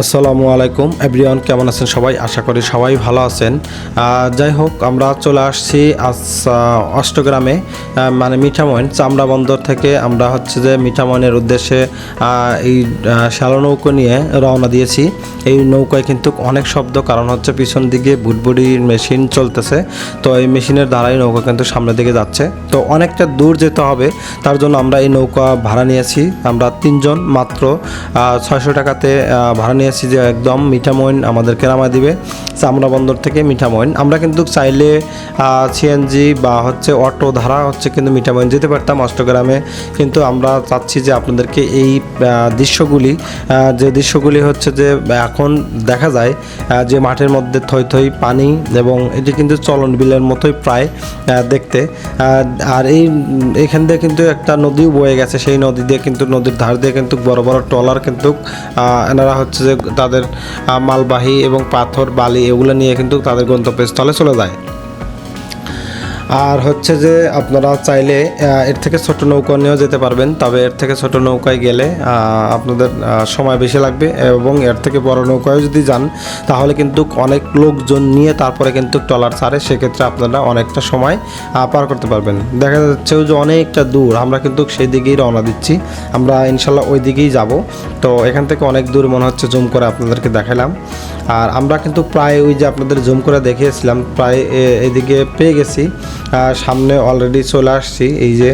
আসসালামু আলাইকুম, এভরিওয়ান কেমন আছেন সবাই? আশা করি সবাই ভালো আছেন। যাই হোক, আমরা চলে আসছি আজ অষ্টগ্রামে মানে মিঠামইন, চামড়া বন্দর থেকে আমরা হচ্ছে যে মিঠামইনের উদ্দেশ্যে এই শ্যালো নৌকো নিয়ে রওনা দিয়েছি। এই নৌকায় কিন্তু অনেক শব্দ, কারণ হচ্ছে পিছন দিকে বুটবুডির মেশিন চলতেছে। তো এই মেশিনের দ্বারাই নৌকা কিন্তু সামনের দিকে যাচ্ছে। তো অনেকটা দূর যেতে হবে, তার জন্য আমরা এই নৌকা ভাড়া নিয়েছি। আমরা তিনজন মাত্র ছয়শো টাকাতে ভাড়া নিয়েছি যে একদম মিঠামইন আমাদেরকে নামা দিবে, চামড়া বন্দর থেকে মিঠামইন আমরা কিন্তু চাইলে সিএনজি বা হচ্ছে অটো ধারা হচ্ছে কিন্তু মিঠামইন যেতে পারতাম অষ্টগ্রামে। কিন্তু আমরা চাচ্ছি যে আপনাদেরকে এই দৃশ্যগুলি যে দৃশ্যগুলি হচ্ছে যে এখন দেখা যায় যে মাঠের মধ্যে থই থই পানি এবং এটি কিন্তু চলন বিলের মতোই প্রায় দেখতে। আর এই, এখান দিয়ে কিন্তু একটা নদীও বয়ে গেছে, সেই নদী দিয়ে কিন্তু, নদীর ধার দিয়ে কিন্তু বড় বড় ট্রলার কিন্তু এনারা হচ্ছে যে তাদের মালবাহী এবং পাথর বালি এগুলো নিয়ে কিন্তু তাদের গন্তব্যস্থলে চলে যায়। আর হচ্ছে যে আপনারা চাইলে এর থেকে ছোট নৌকা নিয়েও যেতে পারবেন, তবে এর থেকে ছোট নৌকায় গেলে আপনাদের সময় বেশি লাগবে এবং এর থেকে বড় নৌকায় যদি যান, তাহলে কিন্তু অনেক লোকজন নিয়ে তারপরে কিন্তু ট্রলার ছাড়ে, সেক্ষেত্রে আপনারা অনেকটা সময় পার করতে পারবেন। দেখা যাচ্ছে যে অনেকটা দূর, আমরা কিন্তু সেই দিকেই রওনা দিচ্ছি, আমরা ইনশাল্লাহ ওই দিকেই যাব। তো এখান থেকে অনেক দূর মনে হচ্ছে জুম করে আপনাদেরকে দেখালাম। আর আমরা কিন্তু প্রায় ওই যে আপনাদের জুম করে দেখিয়েছিলাম, প্রায় এদিকে পেয়ে গেছি। সামনে অলরেডি চলে আসছি, এই যে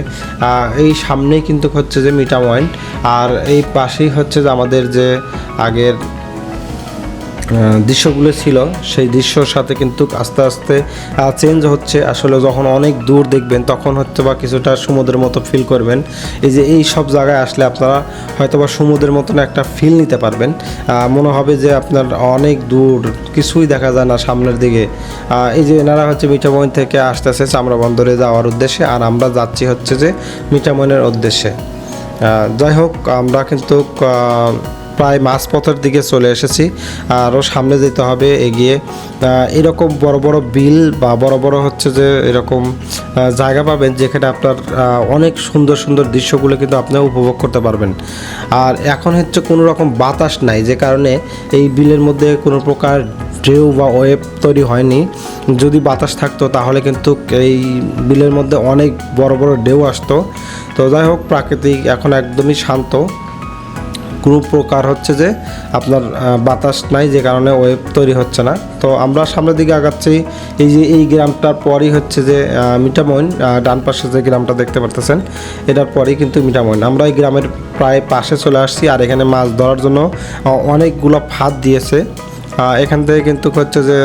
এই সামনেই কিন্তু হচ্ছে যে মিটাময়েন্ট আর এই পাশেই হচ্ছে যে আমাদের যে আগের দৃশ্যগুলো ছিল। সেই দৃশ্যর সাথে কিন্তু আস্তে আস্তে চেঞ্জ হচ্ছে। আসলে যখন অনেক দূর দেখবেন, তখন হচ্ছে বা কিছুটা সমুদ্রের মতো ফিল করবেন। এই যে এই সব জায়গায় আসলে আপনারা হয়তো বা সমুদ্রের মতন একটা ফিল নিতে পারবেন। মনে হবে যে আপনার অনেক দূর, কিছুই দেখা যায় না সামনের দিকে। এই যে এনারা হচ্ছে মিঠামইন থেকে আসতেছে চামড়া বন্দরে যাওয়ার উদ্দেশ্যে, আর আমরা যাচ্ছি হচ্ছে যে মিঠামইনের উদ্দেশ্যে। যাই হোক, আমরা কিন্তু প্রায় মাঝপথের দিকে চলে এসেছি আরও সামনে যেতে হবে, এগিয়ে। এরকম বড় বড় বিল বা বড় বড় হচ্ছে যে এরকম জায়গা পাবেন যেখানে আপনার অনেক সুন্দর সুন্দর দৃশ্যগুলো কিন্তু আপনি উপভোগ করতে পারবেন। আর এখন হচ্ছে কোনো রকম বাতাস নাই যে কারণে এই বিলের মধ্যে কোনো প্রকার ঢেউ বা ওয়েব তৈরি হয়নি। যদি বাতাস থাকতো তাহলে কিন্তু এই বিলের মধ্যে অনেক বড় বড় ঢেউ আসতো। তো যাই হোক, প্রাকৃতিক এখন একদমই শান্ত। কোনো প্রকার হচ্ছে যে আপনার বাতাস নাই যে কারণে ওয়েব তৈরি হচ্ছে না। তো আমরা সামনের দিকে আগাচ্ছি। এই যে এই গ্রামটার পরই হচ্ছে যে আহ, মিঠামইন ডান পাশে যে গ্রামটা দেখতে পারতেছেন এটার পরেই কিন্তু মিঠামইন। আমরা এই গ্রামের প্রায় পাশে চলে আসছি আর এখানে মাছ ধরার জন্য অনেকগুলো ফাঁদ দিয়েছে। এখান থেকে কিন্তু হচ্ছে যে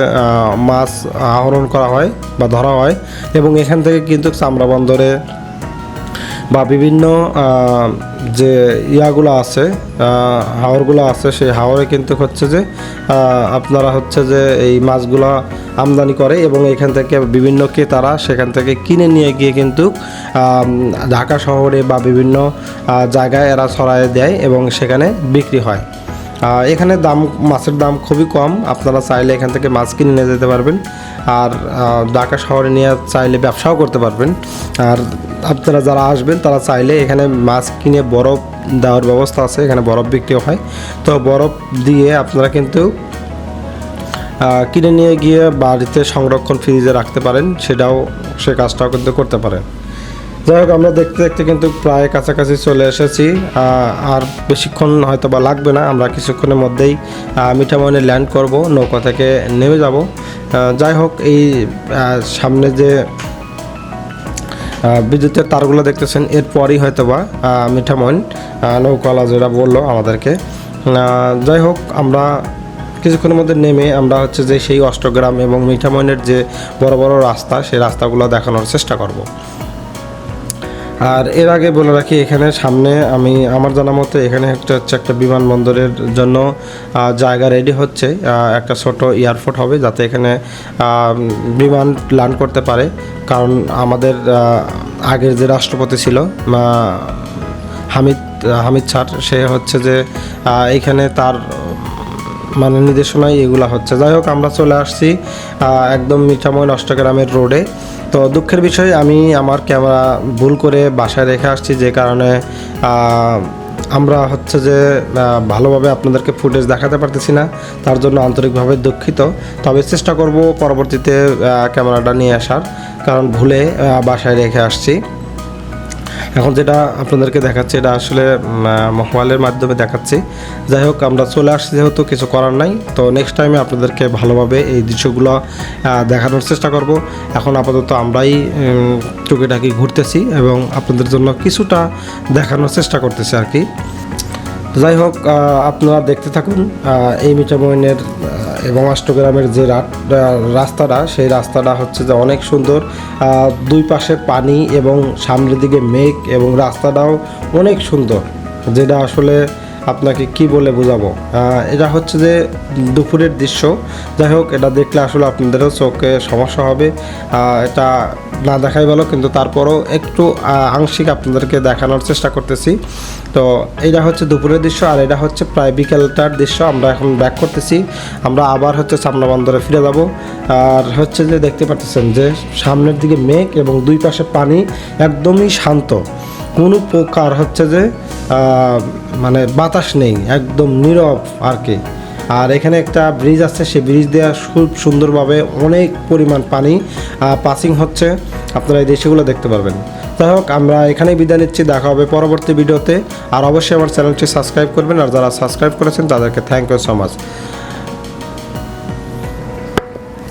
মাছ আহরণ করা হয় বা ধরা হয় এবং এখান থেকে কিন্তু চামড়া বন্দরে বা বিভিন্ন যে ইয়াগুলো আছে হাওরগুলো আছে, সেই হাওরে কিন্তু হচ্ছে যে আপনারা হচ্ছে যে এই মাছগুলো আমদানি করে এবং এখান থেকে বিভিন্ন ক্রেতারা সেখান থেকে কিনে নিয়ে গিয়ে কিন্তু ঢাকা শহরে বা বিভিন্ন জায়গায় এরা ছড়ায় দেয় এবং সেখানে বিক্রি হয়। এখানে দাম, মাছের দাম খুবই কম, আপনারা চাইলে এখান থেকে মাছ কিনে নিয়ে যেতে পারবেন। আর ঢাকা শহরে নিয়ে চাইলে ব্যবসাও করতে পারবেন। আর আপনারা যারা আসবেন তারা চাইলে এখানে মাছ কিনে বরফ দেওয়ার ব্যবস্থা আছে এখানে বরফ বিক্রিও হয়। তো বরফ দিয়ে আপনারা কিন্তু কিনে নিয়ে গিয়ে বাড়িতে সংরক্ষণ ফ্রিজে রাখতে পারেন সেটাও সে কাজটাও কিন্তু করতে পারেন। যাই হোক আমরা দেখতে দেখতে কিন্তু প্রায় কাছাকাছি চলে এসেছি আর বেশিক্ষণ হয়তো বা লাগবে না আমরা কিছুক্ষণের মধ্যেই আহ, মিঠামইনে ল্যান্ড করব নৌকা থেকে নেমে যাব। যাই হোক এই সামনে যে বিদ্যুতের তারগুলো দেখতেছেন, এরপরই হয়তো বা মিঠা মিঠামইন নৌকালা যেটা বলল আমাদেরকে। যাই হোক, আমরা কিছুক্ষণের মধ্যে নেমে আমরা হচ্ছে যে সেই অষ্টগ্রাম এবং মিঠামইনের যে বড় বড় রাস্তা, সেই রাস্তাগুলো দেখানোর চেষ্টা করব। আর এর আগে বলে রাখি, এখানে সামনে আমি, আমার জানা মতে এখানে একটা হচ্ছে একটা বিমানবন্দরের জন্য জায়গা রেডি হচ্ছে একটা ছোট এয়ারপোর্ট হবে যাতে এখানে বিমান ল্যান্ড করতে পারে। কারণ আমাদের আগের যে রাষ্ট্রপতি ছিল হামিদ হামিদ স্যার, সে হচ্ছে যে এখানে তার মানে নির্দেশনায় এগুলা হচ্ছে। যাই হোক, আমরা চলে আসছি একদম মিঠামইন অষ্টগ্রামের রোডে তো দুঃখের বিষয়, আমি আমার ক্যামেরা ভুল করে বাসায় রেখে আসছি যে কারণে আমরা হচ্ছে যে ভালোভাবে আপনাদেরকে ফুটেজ দেখাতে পারতেছি না, তার জন্য আন্তরিকভাবে দুঃখিত। তবে চেষ্টা করব পরবর্তীতে ক্যামেরাটা নিয়ে আসার, কারণ ভুলে বাসায় রেখে আসছি। এখন যেটা আপনাদেরকে দেখাচ্ছি, এটা আসলে মোবাইলের মাধ্যমে দেখাচ্ছি। যাই হোক, আমরা চলে আসছি যেহেতু কিছু করার নাই, তো নেক্সট টাইমে আপনাদেরকে ভালোভাবে এই দৃশ্যগুলো দেখানোর চেষ্টা করব। এখন আপাতত আমরাই টুকিটাকি ঘুরতেছি এবং আপনাদের জন্য কিছুটা দেখানোর চেষ্টা করতেছি আর কি। যাই হোক আপনারা দেখতে থাকুন এই মিঠামইনের এবং অষ্টগ্রামের যে রাস্তাটা, সেই রাস্তাটা হচ্ছে যে অনেক সুন্দর। দুই পাশে পানি এবং সামনের দিকে মেঘ এবং রাস্তাটাও অনেক সুন্দর, যেটা আসলে আপনাকে কি বলে বোঝাবো? এটা হচ্ছে যে দুপুরের দৃশ্য। যাই হোক, এটা দেখলে আসলে আপনাদেরও চোখে সমস্যা হবে। এটা না দেখাই ভালো, কিন্তু তারপরও একটু আংশিক আপনাদেরকে দেখানোর চেষ্টা করতেছি। তো এটা হচ্ছে দুপুরের দৃশ্য, আর এটা হচ্ছে প্রায় বিকেলটার দৃশ্য। আমরা এখন ব্যাক করতেছি। আমরা আবার হচ্ছে সামনা বন্দরে ফিরে যাব। আর হচ্ছে যে দেখতে পাচ্ছেন যে সামনের দিকে মেঘ এবং দুই পাশে পানি একদমই শান্ত। কোনো প্রকার হচ্ছে যে মানে বাতাস নেই, একদম নীরব আর কি। আর এখানে একটা ব্রিজ আছে, সেই ব্রিজ দেওয়া খুব সুন্দরভাবে অনেক পরিমাণ পানি পাসিং হচ্ছে। আপনারা এই দেশেগুলো দেখতে পারবেন। যাই হোক, আমরা এখানেই বিদায় নিচ্ছি, দেখা হবে পরবর্তী ভিডিওতে। আর অবশ্যই আমার চ্যানেলটি সাবস্ক্রাইব করবেন, আর যারা সাবস্ক্রাইব করেছেন, তাদেরকে থ্যাংক ইউ সো মাচ